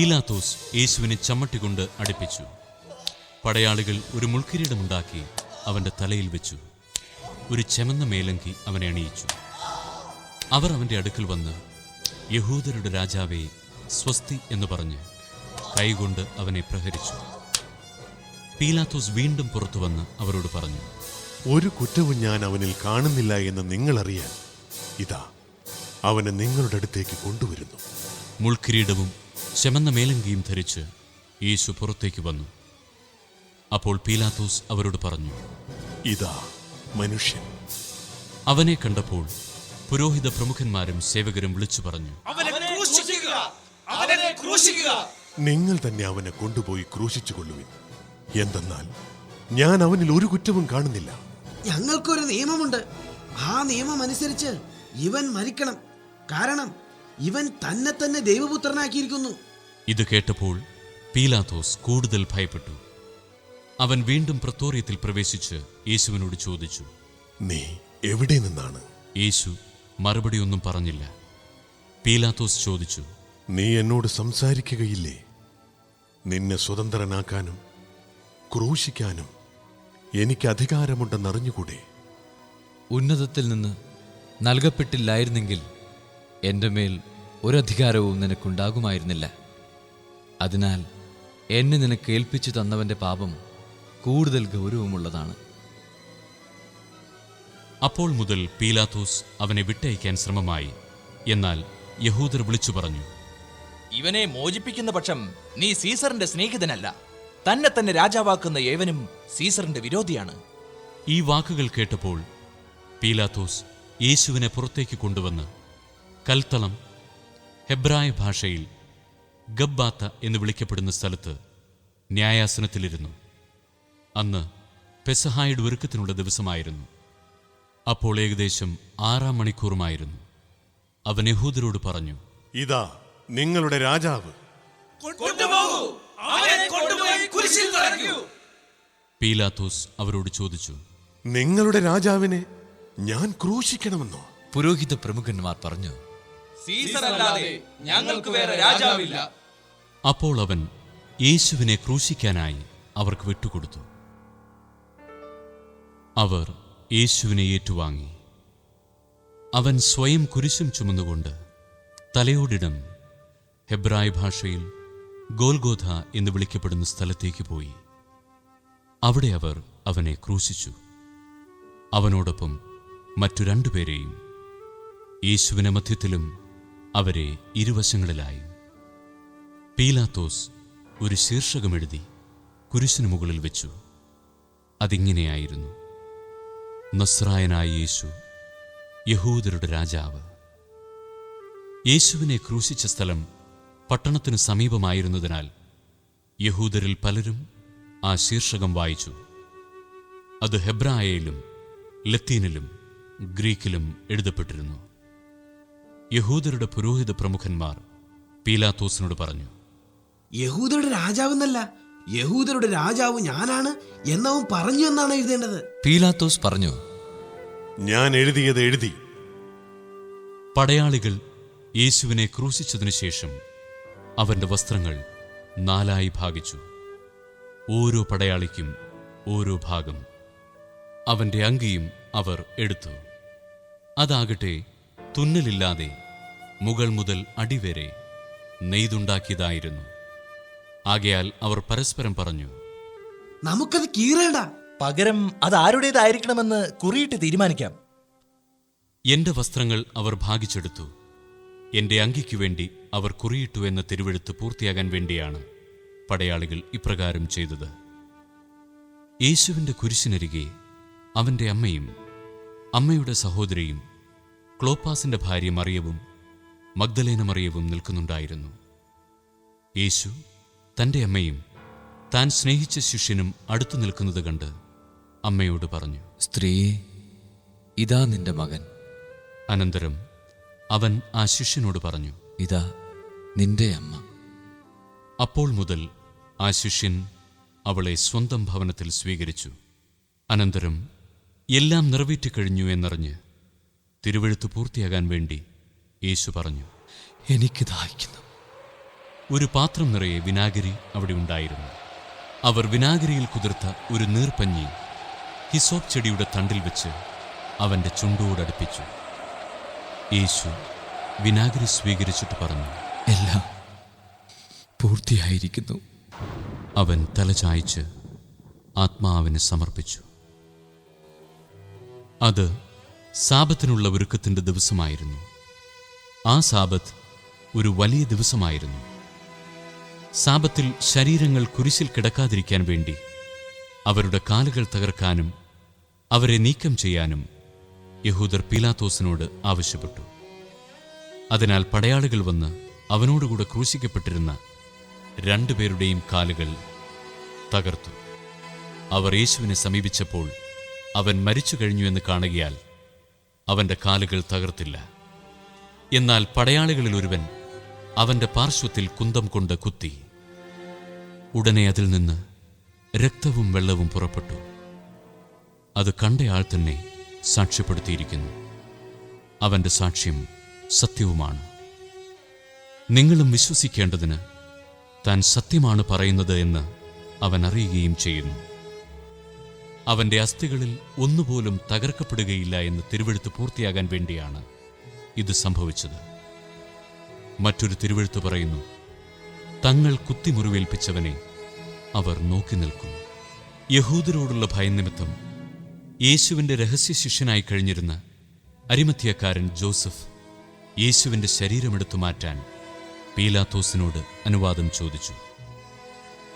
പീലാത്തോസ് യേശുവിനെ ചമ്മട്ടികൊണ്ട് അടുപ്പിച്ചു. പടയാളികൾ ഒരു മുൾക്കിരീടമുണ്ടാക്കി അവന്റെ തലയിൽ വെച്ചു. ഒരു ചെമന്ന മേലങ്കി അവനെ അണിയിച്ചു. അവർ അവന്റെ അടുക്കൽ വന്ന് യഹൂദരുടെ രാജാവേ സ്വസ്തി എന്ന് പറഞ്ഞ് കൈകൊണ്ട് അവനെ പ്രഹരിച്ചു. പീലാത്തോസ് വീണ്ടും പുറത്തു വന്ന് അവരോട് പറഞ്ഞു ഒരു കുറ്റവും ഞാൻ അവനിൽ കാണുന്നില്ല എന്ന് നിങ്ങളറിയാൻ ഇതാ അവനെ നിങ്ങളുടെ അടുത്തേക്ക് കൊണ്ടുവരുന്നു. മുൾക്കിരീടവും ചെമന്ന മേലങ്കിയും ധരിച്ച് യേശു പുറത്തേക്ക് വന്നു. അപ്പോൾ പീലാത്തോസ് അവരോട് പറഞ്ഞു ഇതാ മനുഷ്യൻ. അവനെ കണ്ടപ്പോൾ പുരോഹിത പ്രമുഖന്മാരും സേവകരും വിളിച്ചു പറഞ്ഞു അവനെ ക്രൂശിക്കുക അവനെ ക്രൂശിക്കുക. നിങ്ങൾ തന്നെ അവനെ കൊണ്ടുപോയി ക്രൂശിച്ചു കൊള്ളുവിൻ. എന്തെന്നാൽ ഞാൻ അവനിൽ ഒരു കുറ്റവും കാണുന്നില്ല. ഞങ്ങൾക്കൊരു നിയമമുണ്ട്. ആ നിയമം അനുസരിച്ച് ഇവൻ മരിക്കണം. കാരണം ഇവൻ തന്നെ തന്നെ ദൈവപുത്രനാക്കിയിരിക്കുന്നു. ഇത് കേട്ടപ്പോൾ പീലാത്തോസ് കൂടുതൽ ഭയപ്പെട്ടു. അവൻ വീണ്ടും പ്രത്തോറിയത്തിൽ പ്രവേശിച്ച് യേശുവിനോട് ചോദിച്ചു നീ എവിടെ നിന്നാണ്? യേശു മറുപടിയൊന്നും പറഞ്ഞില്ല. പീലാത്തോസ് ചോദിച്ചു നീ എന്നോട് സംസാരിക്കുകയില്ലേ? നിന്നെ സ്വതന്ത്രനാക്കാനും ക്രൂശിക്കാനും എനിക്ക് അധികാരമുണ്ടെന്നറിഞ്ഞുകൂടെ ഉന്നതത്തിൽ നിന്ന് നൽകപ്പെട്ടില്ലായിരുന്നെങ്കിൽ എന്റെ മേൽ ഒരധികാരവും നിനക്കുണ്ടാകുമായിരുന്നില്ല. അതിനാൽ എന്നെ നിനക്ക് ഏൽപ്പിച്ചു തന്നവന്റെ പാപം കൂടുതൽ ഗൗരവമുള്ളതാണ്. അപ്പോൾ മുതൽ പീലാത്തോസ് അവനെ വിട്ടയക്കാൻ ശ്രമമായി. എന്നാൽ യഹൂദർ വിളിച്ചു പറഞ്ഞു ഇവനെ മോചിപ്പിക്കുന്ന പക്ഷം നീ സീസറിന്റെ സ്നേഹിതനല്ല. തന്നെ തന്നെ രാജാവാക്കുന്ന ഏവനും സീസറിന്റെ വിരോധിയാണ്. ഈ വാക്കുകൾ കേട്ടപ്പോൾ പീലാത്തോസ് യേശുവിനെ പുറത്തേക്ക് കൊണ്ടുവന്ന് കൽത്തളം ഹെബ്രായ ഭാഷയിൽ ഗബ്ബാത്ത എന്ന് വിളിക്കപ്പെടുന്ന സ്ഥലത്ത് ന്യായാസനത്തിലിരുന്നു. അന്ന് പെസഹായുടെ ഒരുക്കത്തിനുള്ള ദിവസമായിരുന്നു. അപ്പോൾ ഏകദേശം ആറാം മണിക്കൂറുമായിരുന്നു. അവൻ യഹൂദരോട് പറഞ്ഞു ഇതാ നിങ്ങളുടെ രാജാവ്. കൊണ്ടുപോകൂ. അവനെ കൊണ്ടുപോയി കുരിശിൽ തറയ്ക്കൂ. പീലാത്തോസ് അവരോട് ചോദിച്ചു നിങ്ങളുടെ രാജാവിനെ ഞാൻ ക്രൂശിക്കണമെന്നോ? പുരോഹിത പ്രമുഖന്മാർ പറഞ്ഞു സീസർ അല്ലാതെ ഞങ്ങൾക്ക് വേറെ രാജാവില്ല. അപ്പോൾ അവൻ യേശുവിനെ ക്രൂശിക്കാനായി അവർക്ക് വിട്ടുകൊടുത്തു. അവർ യേശുവിനെ ഏറ്റുവാങ്ങി. അവൻ സ്വയം കുരിശും ചുമന്നുകൊണ്ട് തലയോടിടം ഹെബ്രായ ഭാഷയിൽ ഗോൽഗോഥ എന്ന് വിളിക്കപ്പെടുന്ന സ്ഥലത്തേക്ക് പോയി. അവിടെ അവർ അവനെ ക്രൂശിച്ചു. അവനോടൊപ്പം മറ്റു രണ്ടുപേരെയും യേശുവിനെ മധ്യത്തിലും അവരെ ഇരുവശങ്ങളിലായി. പീലാത്തോസ് ഒരു ശീർഷകമെഴുതി കുരിശിനു മുകളിൽ വെച്ചു. അതിങ്ങനെയായിരുന്നു. നസ്രായനായ യേശു യഹൂദരുടെ രാജാവ്. യേശുവിനെ ക്രൂശിച്ച സ്ഥലം പട്ടണത്തിന് സമീപമായിരുന്നതിനാൽ യഹൂദരിൽ പലരും ആ ശീർഷകം വായിച്ചു. അത് ഹെബ്രായയിലും ലത്തീനിലും ഗ്രീക്കിലും എഴുതപ്പെട്ടിരുന്നു. യഹൂദരുടെ പുരോഹിത പ്രമുഖന്മാർ പീലാത്തോസിനോട് പറഞ്ഞു യഹൂദരുടെ രാജാവെന്നല്ല യഹൂദരുടെ രാജാവ് ഞാനാണ് എന്നവൻ പറഞ്ഞു എന്നാണ് എഴുതേണ്ടത്. പീലാത്തോസ് പറഞ്ഞു ഞാൻ എഴുതിയത് എഴുതി. പടയാളികൾ യേശുവിനെ ക്രൂശിച്ചതിനു ശേഷം അവന്റെ വസ്ത്രങ്ങൾ നാലായി ഭാഗിച്ചു. ഓരോ പടയാളിക്കും ഓരോ ഭാഗം. അവന്റെ അങ്കിയും അവർ എടുത്തു. അതാകട്ടെ തുന്നലില്ലാതെ മുകൾ മുതൽ അടിവരെ നെയ്തുണ്ടാക്കിയതായിരുന്നു. ആകയാൽ അവർ പരസ്പരം പറഞ്ഞു നമുക്കത് കീറേണ്ട. പകരം അത് ആരുടേതായിരിക്കണമെന്ന് കുറിയിട്ട് തീരുമാനിക്കാം. എന്റെ വസ്ത്രങ്ങൾ അവർ ഭാഗിച്ചെടുത്തു. എന്റെ അങ്കിക്കു വേണ്ടി അവർ കുറിയിട്ടു എന്ന തിരുവെഴുത്ത് പൂർത്തിയാകാൻ വേണ്ടിയാണ് പടയാളികൾ ഇപ്രകാരം ചെയ്തത്. യേശുവിന്റെ കുരിശിനരികെ അവന്റെ അമ്മയും അമ്മയുടെ സഹോദരിയും ക്ലോപ്പാസിന്റെ ഭാര്യ മറിയവും മഗ്ദലേന മറിയവും നിൽക്കുന്നുണ്ടായിരുന്നു. യേശു തന്റെ അമ്മയും താൻ സ്നേഹിച്ച ശിഷ്യനും അടുത്തു നിൽക്കുന്നത് കണ്ട് അമ്മയോട് പറഞ്ഞു സ്ത്രീയെ ഇതാ നിന്റെ മകൻ. അനന്തരം അവൻ ആ ശിഷ്യനോട് പറഞ്ഞു ഇതാ നിന്റെ അമ്മ. അപ്പോൾ മുതൽ ആ ശിഷ്യൻ അവളെ സ്വന്തം ഭവനത്തിൽ സ്വീകരിച്ചു. അനന്തരം എല്ലാം നിറവേറ്റിക്കഴിഞ്ഞു എന്നറിഞ്ഞ് തിരുവഴുത്ത് പൂർത്തിയാകാൻ വേണ്ടി യേശു പറഞ്ഞു എനിക്ക് ദാഹിക്കുന്നു ഒരു പാത്രം നിറയെ വിനാഗിരി അവിടെ ഉണ്ടായിരുന്നു. അവർ വിനാഗിരിയിൽ കുതിർത്ത ഒരു നീർപ്പഞ്ഞി ഹിസോപ് ചെടിയുടെ തണ്ടിൽ വെച്ച് അവന്റെ ചുണ്ടോടടുപ്പിച്ചു യേശു വിനാഗിരി സ്വീകരിച്ചിട്ട് പറഞ്ഞു എല്ലാം പൂർത്തിയായിരിക്കുന്നു. അവൻ തലചായ്ച്ച് ആത്മാവിനെ സമർപ്പിച്ചു. അത് സാപത്തിനുള്ള ഒരുക്കത്തിന്റെ ദിവസമായിരുന്നു. ആ സാപത്ത് ഒരു വലിയ ദിവസമായിരുന്നു. സാപത്തിൽ ശരീരങ്ങൾ കുരിശിൽ കിടക്കാതിരിക്കാൻ വേണ്ടി അവരുടെ കാലുകൾ തകർക്കാനും അവരെ നീക്കം ചെയ്യാനും യഹൂദർ പീലാത്തോസിനോട് ആവശ്യപ്പെട്ടു. അതിനാൽ പടയാളികൾ വന്ന് അവനോടുകൂടെ ക്രൂശിക്കപ്പെട്ടിരുന്ന രണ്ടുപേരുടെയും കാലുകൾ തകർത്തു. അവർ യേശുവിനെ സമീപിച്ചപ്പോൾ അവൻ മരിച്ചു കഴിഞ്ഞു എന്ന് കാണുകയാൽ അവന്റെ കാലുകൾ തകർത്തില്ല. എന്നാൽ പടയാളികളിൽ ഒരുവൻ അവന്റെ പാർശ്വത്തിൽ കുന്തം കൊണ്ട് കുത്തി. ഉടനെ അതിൽ നിന്ന് രക്തവും വെള്ളവും പുറപ്പെട്ടു. അത് കണ്ടയാൾ തന്നെ സാക്ഷ്യപ്പെടുത്തിയിരിക്കുന്നു. അവന്റെ സാക്ഷ്യം സത്യവുമാണ്. നിങ്ങളും വിശ്വസിക്കേണ്ടതിന് താൻ സത്യമാണ് പറയുന്നത് എന്ന് അവൻ അറിയുകയും ചെയ്യുന്നു. അവന്റെ അസ്ഥികളിൽ ഒന്നുപോലും തകർക്കപ്പെടുകയില്ല എന്ന് തിരുവെഴുത്ത് പൂർത്തിയാകാൻ വേണ്ടിയാണ് ഇത് സംഭവിച്ചത്. മറ്റൊരു തിരുവെഴുത്ത് പറയുന്നു തങ്ങൾ കുത്തിമുറിവേൽപ്പിച്ചവനെ അവർ നോക്കി നിൽക്കും. യഹൂദരോടുള്ള ഭയനിമിത്തം യേശുവിന്റെ രഹസ്യ ശിഷ്യനായി കഴിഞ്ഞിരുന്ന അരിമത്യക്കാരൻ ജോസഫ് യേശുവിന്റെ ശരീരമെടുത്തു മാറ്റാൻ പീലാത്തോസിനോട് അനുവാദം ചോദിച്ചു.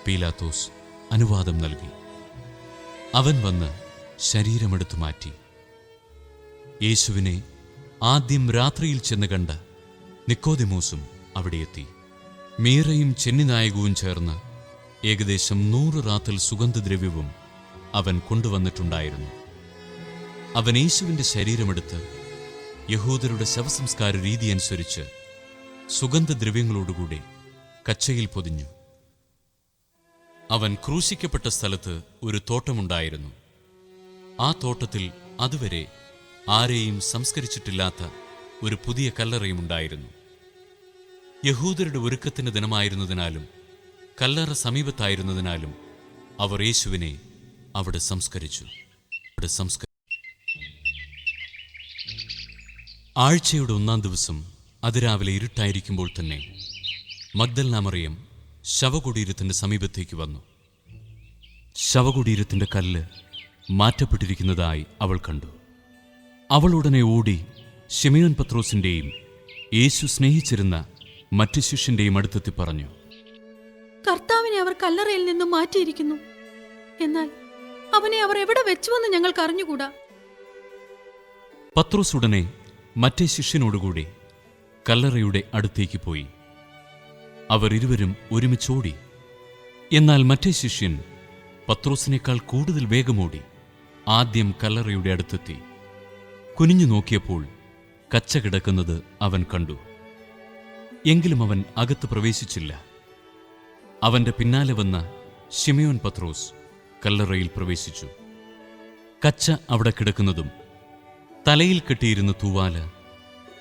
പീലാത്തോസ് അനുവാദം നൽകി. അവൻ വന്ന് ശരീരമെടുത്തു മാറ്റി. യേശുവിനെ ആദ്യം രാത്രിയിൽ ചെന്ന് കണ്ട നിക്കോദിമോസും അവിടെയെത്തി മീറയും ചെന്നിനായകവും ചേർന്ന് ഏകദേശം നൂറ് റാത്തൽ സുഗന്ധദ്രവ്യവും അവൻ കൊണ്ടുവന്നിട്ടുണ്ടായിരുന്നു. അവൻ യേശുവിന്റെ ശരീരമെടുത്ത് യഹൂദരുടെ ശവസംസ്കാര രീതി അനുസരിച്ച് സുഗന്ധദ്രവ്യങ്ങളോടുകൂടി കച്ചയിൽ പൊതിഞ്ഞു. അവൻ ക്രൂശിക്കപ്പെട്ട സ്ഥലത്ത് ഒരു തോട്ടമുണ്ടായിരുന്നു. ആ തോട്ടത്തിൽ അതുവരെ ആരെയും സംസ്കരിച്ചിട്ടില്ലാത്ത ഒരു പുതിയ കല്ലറയും ഉണ്ടായിരുന്നു യഹൂദരുടെ ഒരുക്കത്തിന് ദിനമായിരുന്നതിനാലും കല്ലറ സമീപത്തായിരുന്നതിനാലും അവർ യേശുവിനെ അവിടെ സംസ്കരിച്ചു. അവിടെ ആഴ്ചയുടെ ഒന്നാം ദിവസം അതിരാവിലെ ഇരുട്ടായിരിക്കുമ്പോൾ തന്നെ മഗ്ദൽനാമറിയം ശവകുടീരത്തിന്റെ സമീപത്തേക്ക് വന്നു. ശവകുടീരത്തിന്റെ കല്ല് മാറ്റപ്പെട്ടിരിക്കുന്നതായി അവൾ കണ്ടു. അവൾ ഉടനെ ഓടി ഷിമിയോൻ പത്രോസിന്റെയും യേശു സ്നേഹിച്ചിരുന്ന മറ്റു ശിഷ്യന്റെയും അടുത്തെത്തി പറഞ്ഞു കർത്താവിനെ അവർ കല്ലറയിൽ നിന്നും മാറ്റിയിരിക്കുന്നു. എന്നാൽ അവനെ അവർ എവിടെ വെച്ചുവെന്ന് ഞങ്ങൾക്ക് അറിഞ്ഞുകൂടാ? പത്രോസ് ഉടനെ മറ്റേ ശിഷ്യനോടുകൂടി കല്ലറയുടെ അടുത്തേക്ക് പോയി. അവർ ഇരുവരും ഒരുമിച്ചോടി. എന്നാൽ മറ്റേ ശിഷ്യൻ പത്രോസിനേക്കാൾ കൂടുതൽ വേഗമോടി ആദ്യം കല്ലറയുടെ അടുത്തെത്തി. കുനിഞ്ഞു നോക്കിയപ്പോൾ കച്ച കിടക്കുന്നത് അവൻ കണ്ടു. എങ്കിലും അവൻ അകത്ത് പ്രവേശിച്ചില്ല. അവന്റെ പിന്നാലെ വന്ന ഷിമിയോൻ പത്രോസ് കല്ലറയിൽ പ്രവേശിച്ചു. കച്ച അവിടെ കിടക്കുന്നതും തലയിൽ കെട്ടിയിരുന്ന തൂവാല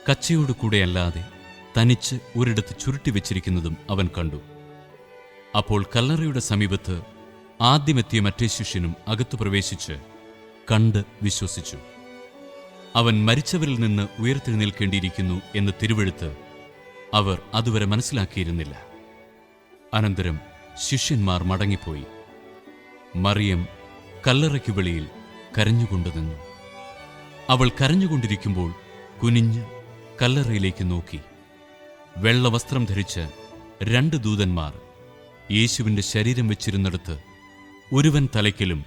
കച്ചയോട് കൂടെയല്ലാതെ തനിച്ച് ഒരിടത്ത് ചുരുട്ടി വെച്ചിരിക്കുന്നതും അവൻ കണ്ടു. അപ്പോൾ കല്ലറയുടെ സമീപത്ത് ആദ്യമെത്തിയ മറ്റേ ശിഷ്യനും അകത്തു പ്രവേശിച്ച് കണ്ട് വിശ്വസിച്ചു. അവൻ മരിച്ചവരിൽ നിന്ന് ഉയർത്തെഴുന്നേൽക്കേണ്ടിയിരിക്കുന്നു എന്ന് തിരുവെഴുത്ത് അവർ അതുവരെ മനസ്സിലാക്കിയിരുന്നില്ല. അനന്തരം ശിഷ്യന്മാർ മടങ്ങിപ്പോയി. മറിയം കല്ലറയ്ക്ക് വെളിയിൽ കരഞ്ഞുകൊണ്ടു നിന്നു. അവൾ കരഞ്ഞുകൊണ്ടിരിക്കുമ്പോൾ കുനിഞ്ഞ് കല്ലറയിലേക്ക് നോക്കി. വെള്ളവസ്ത്രം ധരിച്ച് രണ്ട് ദൂതന്മാർ യേശുവിന്റെ ശരീരം വെച്ചിരുന്നിടത്ത് ഒരുവൻ തലയ്ക്കലും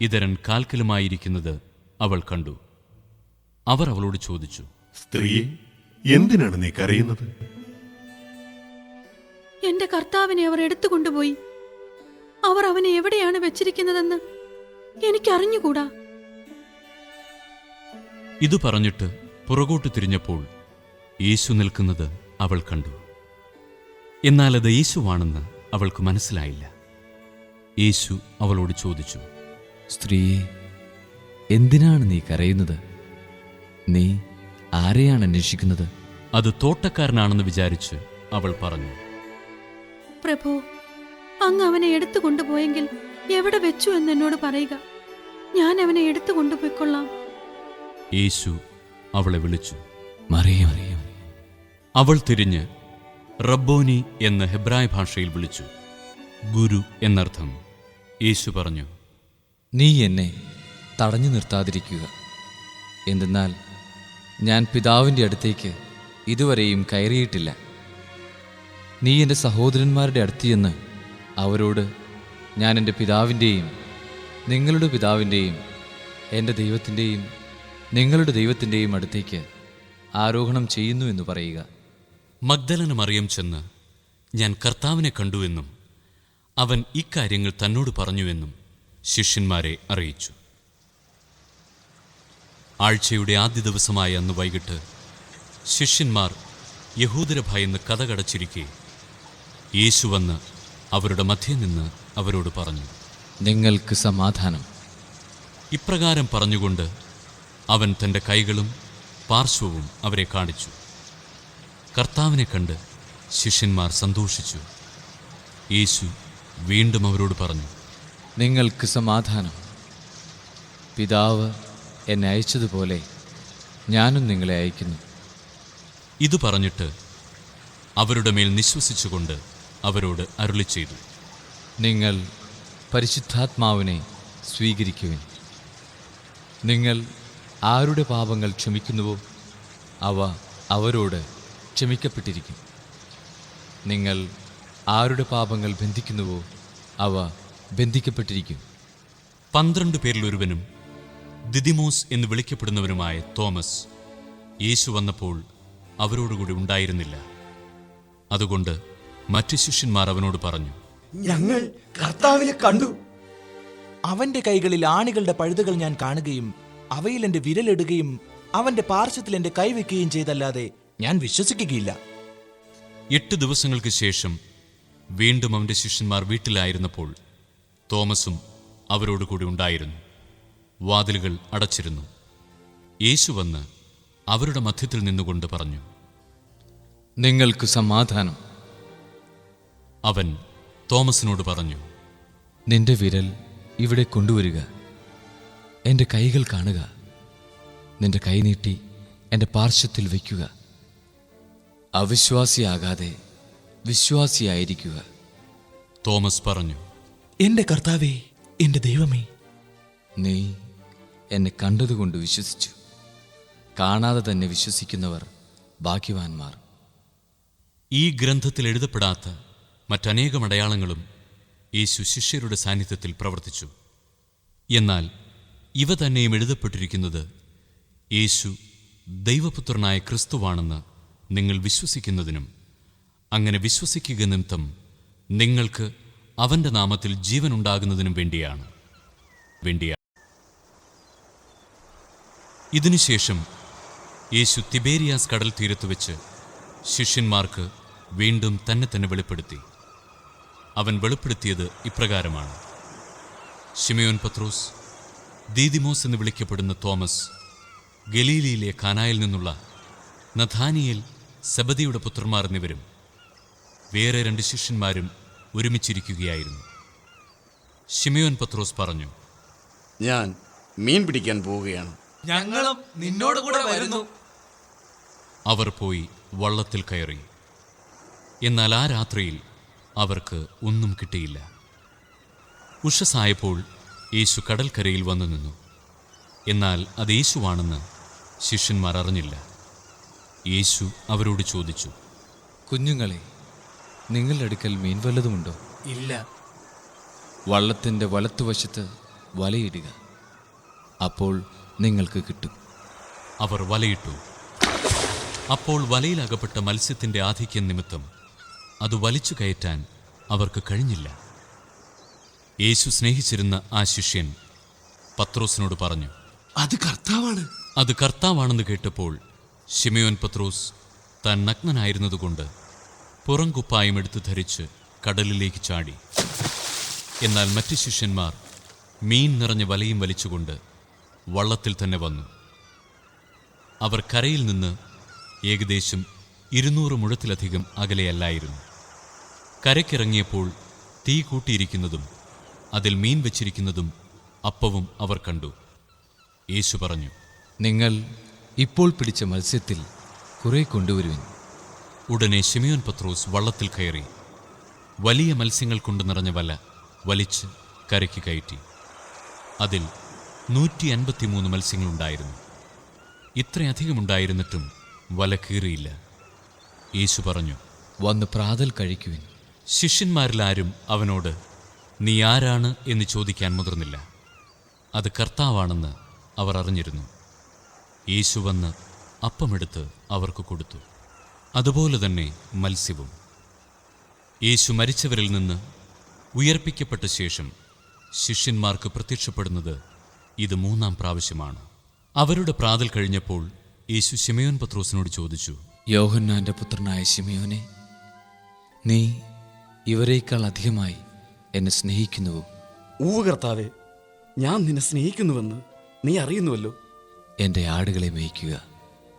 ഇതരൻ കാൽക്കലുമായിരിക്കുന്നത് അവൾ കണ്ടു. അവർ അവളോട് ചോദിച്ചു സ്ത്രീയെ എന്തിനാണ് നീ കരയുന്നത്? എന്റെ കർത്താവിനെ അവർ എടുത്തുകൊണ്ടുപോയി. അവർ അവനെ എവിടെയാണ് വെച്ചിരിക്കുന്നതെന്ന് എനിക്കറിഞ്ഞുകൂടാ? ഇത് പറഞ്ഞിട്ട് പുറകോട്ട് തിരിഞ്ഞപ്പോൾ യേശു നിൽക്കുന്നത് അവൾ കണ്ടു. എന്നാൽ അത് യേശുവാണെന്ന് അവൾക്ക് മനസ്സിലായില്ല. യേശു അവളോട് ചോദിച്ചു സ്ത്രീയെ എന്തിനാണ് നീ കരയുന്നത്? നീ ആരെയാണ് അന്വേഷിക്കുന്നത്? അത് തോട്ടക്കാരനാണെന്ന് വിചാരിച്ച് അവൾ പറഞ്ഞു പ്രഭു അങ്ങ് അവനെ എടുത്തു കൊണ്ടുപോയെങ്കിൽ എവിടെ വെച്ചു എന്ന് എന്നോട് പറയുക? ഞാൻ അവനെ എടുത്തു കൊണ്ടുപോയിക്കൊള്ളാം. യേശു അവളെ വിളിച്ചു മറിയം അവൾ തിരിഞ്ഞ് റബ്ബോനി എന്ന് ഹെബ്രായ ഭാഷയിൽ വിളിച്ചു. ഗുരു എന്നർത്ഥം യേശു പറഞ്ഞു നീ എന്നെ തടഞ്ഞു നിർത്താതിരിക്കുക. എന്തെന്നാൽ ഞാൻ പിതാവിന്റെ അടുത്തേക്ക് ഇതുവരെയും കയറിയിട്ടില്ല. നീ എന്റെ സഹോദരന്മാരുടെ അടുത്ത് അവരോട് ഞാൻ എന്റെ പിതാവിന്റെയും നിങ്ങളുടെ പിതാവിന്റെയും എന്റെ ദൈവത്തിന്റെയും നിങ്ങളുടെ ദൈവത്തിന്റെയും അടുത്തേക്ക് ആരോഹണം ചെയ്യുന്നു എന്ന് പറയുക. മഗ്ദലന മറിയം ചെന്ന് ഞാൻ കർത്താവിനെ കണ്ടുവെന്നും അവൻ ഇക്കാര്യങ്ങൾ തന്നോട് പറഞ്ഞുവെന്നും ശിഷ്യന്മാരെ അറിയിച്ചു. ആഴ്ചയുടെ ആദ്യ ദിവസമായ അന്ന് വൈകിട്ട് ശിഷ്യന്മാർ യഹൂദര ഭയന്ന് കഥകടച്ചിരിക്കെ യേശു വന്ന് അവരുടെ മധ്യേ നിന്ന് അവരോട് പറഞ്ഞു നിങ്ങൾക്ക് സമാധാനം. ഇപ്രകാരം പറഞ്ഞുകൊണ്ട് അവൻ തന്റെ കൈകളും പാർശ്വവും അവരെ കാണിച്ചു. കർത്താവിനെ കണ്ട് ശിഷ്യന്മാർ സന്തോഷിച്ചു. യേശു വീണ്ടും അവരോട് പറഞ്ഞു നിങ്ങൾക്ക് സമാധാനം. പിതാവ് എന്നെ അയച്ചതുപോലെ ഞാനും നിങ്ങളെ അയക്കുന്നു. ഇത് പറഞ്ഞിട്ട് അവരുടെ മേൽ നിശ്വസിച്ചുകൊണ്ട് അവരോട് അരുളി ചെയ്തു നിങ്ങൾ പരിശുദ്ധാത്മാവിനെ സ്വീകരിക്കുവിൻ. നിങ്ങൾ ആരുടെ പാപങ്ങൾ ക്ഷമിക്കുന്നുവോ? അവ അവരോട് ക്ഷമിക്കപ്പെട്ടിരിക്കും. നിങ്ങൾ ആരുടെ പാപങ്ങൾ ബന്ധിക്കുന്നുവോ അവ ബന്ധിക്കപ്പെട്ടിരിക്കും. പന്ത്രണ്ട് പേരിൽ ഒരുവനും ദിദിമോസ് എന്ന് വിളിക്കപ്പെടുന്നവനുമായ തോമസ് യേശു വന്നപ്പോൾ അവരോടുകൂടി ഉണ്ടായിരുന്നില്ല. അതുകൊണ്ട് മറ്റു ശിഷ്യന്മാർ അവനോട് പറഞ്ഞു ഞങ്ങൾ കർത്താവിനെ കണ്ടു. അവന്റെ കൈകളിൽ ആണികളുടെ പഴുതുകൾ ഞാൻ കാണുകയും അവയിൽ എന്റെ വിരലിടുകയും അവന്റെ പാർശ്വത്തിൽ എന്റെ കൈവയ്ക്കുകയും ചെയ്തല്ലാതെ ഞാൻ വിശ്വസിക്കുകയില്ല. എട്ട് ദിവസങ്ങൾക്ക് ശേഷം വീണ്ടും അവന്റെ ശിഷ്യന്മാർ വീട്ടിലായിരുന്നപ്പോൾ തോമസും അവരോട് കൂടി ഉണ്ടായിരുന്നു. വാതിലുകൾ അടച്ചിരുന്നു. യേശു വന്ന് അവരുടെ മധ്യത്തിൽ നിന്നുകൊണ്ട് പറഞ്ഞു നിങ്ങൾക്ക് സമാധാനം. അവൻ തോമസിനോട് പറഞ്ഞു നിന്റെ വിരൽ ഇവിടെ കൊണ്ടുവരിക. എന്റെ കൈകൾ കാണുക. നിന്റെ കൈ നീട്ടി എന്റെ പാർശ്വത്തിൽ വയ്ക്കുക. അവിശ്വാസിയാകാതെ വിശ്വാസിയായിരിക്കുക. തോമസ് പറഞ്ഞു എന്റെ കർത്താവേ എന്റെ ദൈവമേ. നീ എന്നെ കണ്ടതുകൊണ്ട് വിശ്വസിച്ചു. കാണാതെ തന്നെ വിശ്വസിക്കുന്നവർ ഭാഗ്യവാന്മാർ. ഈ ഗ്രന്ഥത്തിൽ എഴുതപ്പെടാത്ത മറ്റനേകം അടയാളങ്ങളും യേശു ശിഷ്യരുടെ സാന്നിധ്യത്തിൽ പ്രവർത്തിച്ചു. എന്നാൽ ഇവ തന്നെയും എഴുതപ്പെട്ടിരിക്കുന്നത് യേശു ദൈവപുത്രനായ ക്രിസ്തുവാണെന്ന് നിങ്ങൾ വിശ്വസിക്കുന്നതിനും അങ്ങനെ വിശ്വസിക്കുക നിമിത്തം നിങ്ങൾക്ക് അവന്റെ നാമത്തിൽ ജീവനുണ്ടാകുന്നതിനും വേണ്ടിയാണ്. വേണ്ടിയാണ്. ഇതിനുശേഷം യേശു തിബേരിയാസ് കടൽ തീരത്ത് വെച്ച് ശിഷ്യന്മാർക്ക് വീണ്ടും തന്നെ തന്നെ വെളിപ്പെടുത്തി. അവൻ വെളിപ്പെടുത്തിയത് ഇപ്രകാരമാണ്. ഷിമയോൻ പത്രോസ് ദീദിമോസ് എന്ന് വിളിക്കപ്പെടുന്ന തോമസ് ഗലീലിയിലെ കാനായിൽ നിന്നുള്ള നഥാനിയേൽ സബദിയുടെ പുത്രന്മാർ എന്നിവരും വേറെ രണ്ട് ശിഷ്യന്മാരും ഒരുമിച്ചിരിക്കുകയായിരുന്നു. ഷിമയോൻ പത്രോസ് പറഞ്ഞു ഞാൻ മീൻ പിടിക്കാൻ പോവുകയാണ്. ഞങ്ങളും നിന്നോട് കൂടെ വരുന്നു. അവർ പോയി വള്ളത്തിൽ കയറി. എന്നാൽ ആ രാത്രിയിൽ അവർക്ക് ഒന്നും കിട്ടിയില്ല. ഉഷസായപ്പോൾ യേശു കടൽക്കരയിൽ വന്നു നിന്നു. എന്നാൽ അത് യേശുവാണെന്ന് ശിഷ്യന്മാർ അറിഞ്ഞില്ല. യേശു അവരോട് ചോദിച്ചു കുഞ്ഞുങ്ങളെ നിങ്ങളുടെ അടുക്കൽ മീൻ വല്ലതുമുണ്ടോ? ഇല്ല. വള്ളത്തിന്റെ വലത്തുവശത്ത് വലയിടുക. അപ്പോൾ നിങ്ങൾക്ക് കിട്ടും. അവർ വലയിട്ടു. അപ്പോൾ വലയിലകപ്പെട്ട മത്സ്യത്തിന്റെ ആധിക്യം നിമിത്തം അത് വലിച്ചു കയറ്റാൻ അവർക്ക് കഴിഞ്ഞില്ല. യേശു സ്നേഹിച്ചിരുന്ന ആ ശിഷ്യൻ പത്രോസിനോട് പറഞ്ഞു അത് കർത്താവാണ്. അത് കർത്താവാണെന്ന് കേട്ടപ്പോൾ ഷിമയോൻ പത്രോസ് താൻ നഗ്നനായിരുന്നതുകൊണ്ട് പുറം കുപ്പായം എടുത്ത് ധരിച്ച് കടലിലേക്ക് ചാടി. എന്നാൽ മറ്റ് ശിഷ്യന്മാർ മീൻ നിറഞ്ഞ വലയും വലിച്ചുകൊണ്ട് വള്ളത്തിൽ തന്നെ വന്നു. അവർ കരയിൽ നിന്ന് ഏകദേശം ഇരുന്നൂറ് മുഴത്തിലധികം അകലെയല്ലായിരുന്നു കരയ്ക്കിറങ്ങിയപ്പോൾ തീ കൂട്ടിയിരിക്കുന്നതും അതിൽ മീൻ വെച്ചിരിക്കുന്നതും അപ്പവും അവർ കണ്ടു. യേശു പറഞ്ഞു നിങ്ങൾ ഇപ്പോൾ പിടിച്ച മത്സ്യത്തിൽ കുറെ കൊണ്ടുവരുവിൻ. ഉടനെ ഷിമിയോൻ പത്രോസ് വള്ളത്തിൽ കയറി വലിയ മത്സ്യങ്ങൾ കൊണ്ടു നിറഞ്ഞ വല വലിച്ച് കരയ്ക്ക് കയറ്റി. അതിൽ നൂറ്റി അൻപത്തിമൂന്ന് മത്സ്യങ്ങളുണ്ടായിരുന്നു ഇത്രയധികമുണ്ടായിരുന്നിട്ടും വല കീറിയില്ല. യേശു പറഞ്ഞു വന്ന് പ്രാതൽ കഴിക്കുവിൻ. ശിഷ്യന്മാരിലാരും അവനോട് നീ ആരാണ്? എന്ന് ചോദിക്കാൻ മുതിർന്നില്ല. അത് കർത്താവാണെന്ന് അവർ അറിഞ്ഞിരുന്നു. യേശു വന്ന് അപ്പമെടുത്ത് അവർക്ക് കൊടുത്തു. അതുപോലെ തന്നെ മത്സ്യവും. യേശു മരിച്ചവരിൽ നിന്ന് ഉയർപ്പിക്കപ്പെട്ട ശേഷം ശിഷ്യന്മാർക്ക് പ്രത്യക്ഷപ്പെടുന്നത് ഇത് മൂന്നാം പ്രാവശ്യമാണ്. അവരുടെ പ്രാതൽ കഴിഞ്ഞപ്പോൾ യേശു ശിമയോൻ പത്രോസിനോട് ചോദിച്ചു യോഹന്നാന്റെ പുത്രനായ ശിമയോനെ നീ ഇവരേക്കാൾ അധികമായി എന്നെ സ്നേഹിക്കുന്നുവോ? ഊവ് കർത്താവെ ഞാൻ നിന്നെ സ്നേഹിക്കുന്നുവെന്ന് നീ അറിയുന്നുവല്ലോ. എന്റെ ആടുകളെ മേയ്ക്കുക.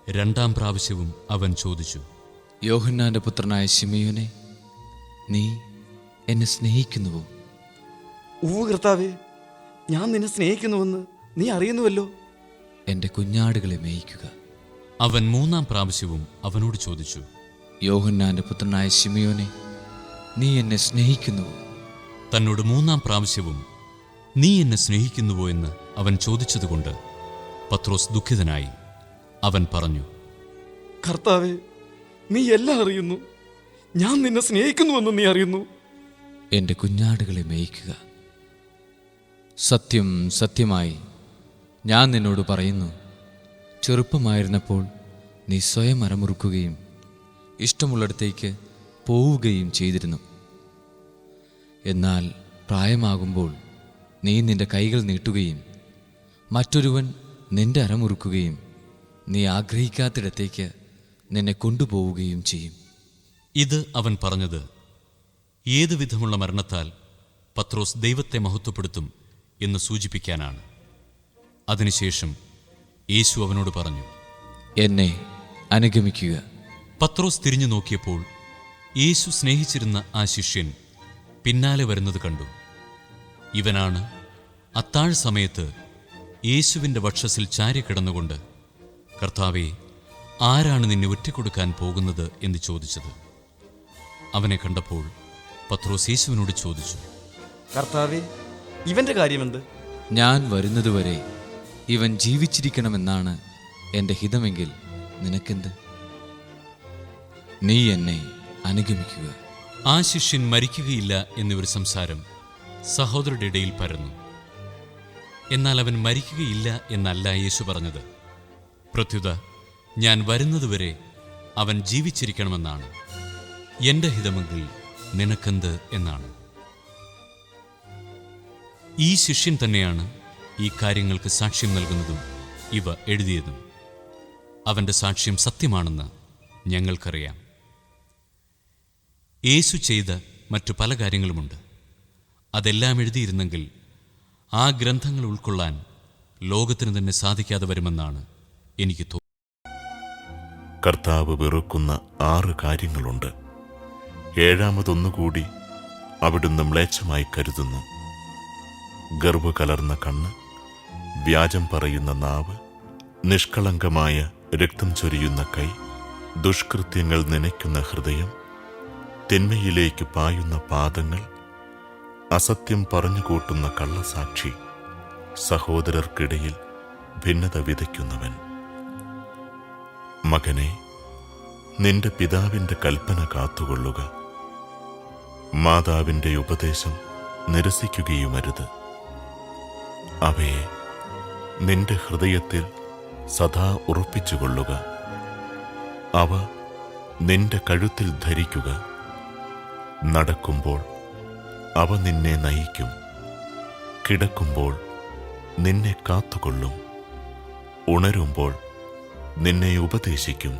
രണ്ടാം പ്രാവശ്യവും അവൻ ചോദിച്ചു യോഹന്നാന്റെ പുത്രനായ ശിമയോനെ നീ എന്നെ സ്നേഹിക്കുന്നുവോ? ഊവ് കർത്താവേ ഞാൻ നിന്നെ സ്നേഹിക്കുന്നുവെന്ന് നീ അറിയുന്നുവല്ലോ. എന്റെ കുഞ്ഞാടുകളെ മേയ്ക്കുക. അവൻ മൂന്നാം പ്രാവശ്യവും അവനോട് ചോദിച്ചു യോഹന്നാന്റെ പുത്രനായ ശിമയോനെ നീ എന്നെ സ്നേഹിക്കുന്നുവോ? തന്നോട് മൂന്നാം പ്രാവശ്യവും നീ എന്നെ സ്നേഹിക്കുന്നുവോ? എന്ന് അവൻ ചോദിച്ചതുകൊണ്ട് പത്രോസ് ദുഃഖിതനായി. അവൻ പറഞ്ഞു കർത്താവെ നീ എല്ലാം അറിയുന്നു. ഞാൻ നിന്നെ സ്നേഹിക്കുന്നുവെന്ന് നീ അറിയുന്നു. എന്റെ കുഞ്ഞാടുകളെ മേയിക്കുക. സത്യം സത്യമായി ഞാൻ നിന്നോട് പറയുന്നു. ചെറുപ്പമായിരുന്നപ്പോൾ നീ സ്വയം അരമുറുക്കുകയും ഇഷ്ടമുള്ളിടത്തേക്ക് പോവുകയും ചെയ്തിരുന്നു. എന്നാൽ പ്രായമാകുമ്പോൾ നീ നിന്റെ കൈകൾ നീട്ടുകയും മറ്റൊരുവൻ നിന്റെ അരമുറുക്കുകയും നീ ആഗ്രഹിക്കാത്തിടത്തേക്ക് നിന്നെ കൊണ്ടുപോവുകയും ചെയ്യും. ഇത് അവൻ പറഞ്ഞത്. ഏതു വിധമുള്ള മരണത്താൽ പത്രോസ് ദൈവത്തെ മഹത്വപ്പെടുത്തും എന്ന് സൂചിപ്പിക്കാനാണ്. അതിനുശേഷം യേശു അവനോട് പറഞ്ഞു എന്നെ അനുഗമിക്കുക. പത്രോസ് തിരിഞ്ഞു നോക്കിയപ്പോൾ യേശു സ്നേഹിച്ചിരുന്ന ആ ശിഷ്യൻ പിന്നാലെ വരുന്നത് കണ്ടു. ഇവനാണ് അത്താഴ സമയത്ത് യേശുവിന്റെ വക്ഷസിൽ ചാരിക്കിടന്നുകൊണ്ട് കർത്താവെ ആരാണ് നിന്നെ ഒറ്റക്കൊടുക്കാൻ പോകുന്നത്? എന്ന് ചോദിച്ചത്. അവനെ കണ്ടപ്പോൾ പത്രോസ് യേശുവിനോട് ചോദിച്ചു കർത്താവെ ഇവന്റെ കാര്യമെന്ത്? ഞാൻ വരുന്നതുവരെ ഇവൻ ജീവിച്ചിരിക്കണമെന്നാണ് എന്റെ ഹിതമെങ്കിൽ നിനക്കെന്ത്? നീ എന്നെ അനുഗമിക്കുക. ആ ശിഷ്യൻ മരിക്കുകയില്ല എന്നൊരു സംസാരം സഹോദരരുടെ ഇടയിൽ പരന്നു. എന്നാൽ അവൻ മരിക്കുകയില്ല എന്നല്ല യേശു പറഞ്ഞത്. പ്രത്യുത ഞാൻ വരുന്നതുവരെ അവൻ ജീവിച്ചിരിക്കണമെന്നാണ്. എന്റെ ഹിതമെങ്കിൽ നിനക്കെന്ത് എന്നാണ്. ഈ ശിഷ്യൻ തന്നെയാണ് ഈ കാര്യങ്ങൾക്ക് സാക്ഷ്യം നൽകുന്നതും ഇവ എഴുതിയതും. അവന്റെ സാക്ഷ്യം സത്യമാണെന്ന് ഞങ്ങൾക്കറിയാം. യേശു ചെയ്ത മറ്റു പല കാര്യങ്ങളുമുണ്ട്. അതെല്ലാം എഴുതിയിരുന്നെങ്കിൽ ആ ഗ്രന്ഥങ്ങൾ ഉൾക്കൊള്ളാൻ ലോകത്തിന് തന്നെ സാധിക്കാതെ വരുമെന്നാണ് എനിക്ക് തോന്നുന്നത്. കർത്താവ് വെറുക്കുന്ന ആറ് കാര്യങ്ങളുണ്ട്. ഏഴാമതൊന്നുകൂടി അവിടുന്ന് മ്ലേച്ഛമായി കരുതുന്നു. ഗർഭ കലർന്ന കണ്ണ് വ്യാജം പറയുന്ന നാവ് നിഷ്കളങ്കമായ രക്തം ചൊരിയുന്ന കൈ ദുഷ്കൃത്യങ്ങൾ നനയ്ക്കുന്ന ഹൃദയം തിന്മയിലേക്ക് പായുന്ന പാദങ്ങൾ അസത്യം പറഞ്ഞുകൂട്ടുന്ന കള്ളസാക്ഷി സഹോദരർക്കിടയിൽ ഭിന്നത വിതയ്ക്കുന്നവൻ. മകനെ നിന്റെ പിതാവിന്റെ കൽപ്പന കാത്തുകൊള്ളുക. മാതാവിന്റെ ഉപദേശം നിരസിക്കുകയുമരുത്. അവയെ നിന്റെ ഹൃദയത്തിൽ സദാ ഉറപ്പിച്ചുകൊള്ളുക. അവ നിന്റെ കഴുത്തിൽ ധരിക്കുക. നടക്കുമ്പോൾ അവ നിന്നെ നയിക്കും. കിടക്കുമ്പോൾ നിന്നെ കാത്തുകൊള്ളും. ഉണരുമ്പോൾ നിന്നെ ഉപദേശിക്കും.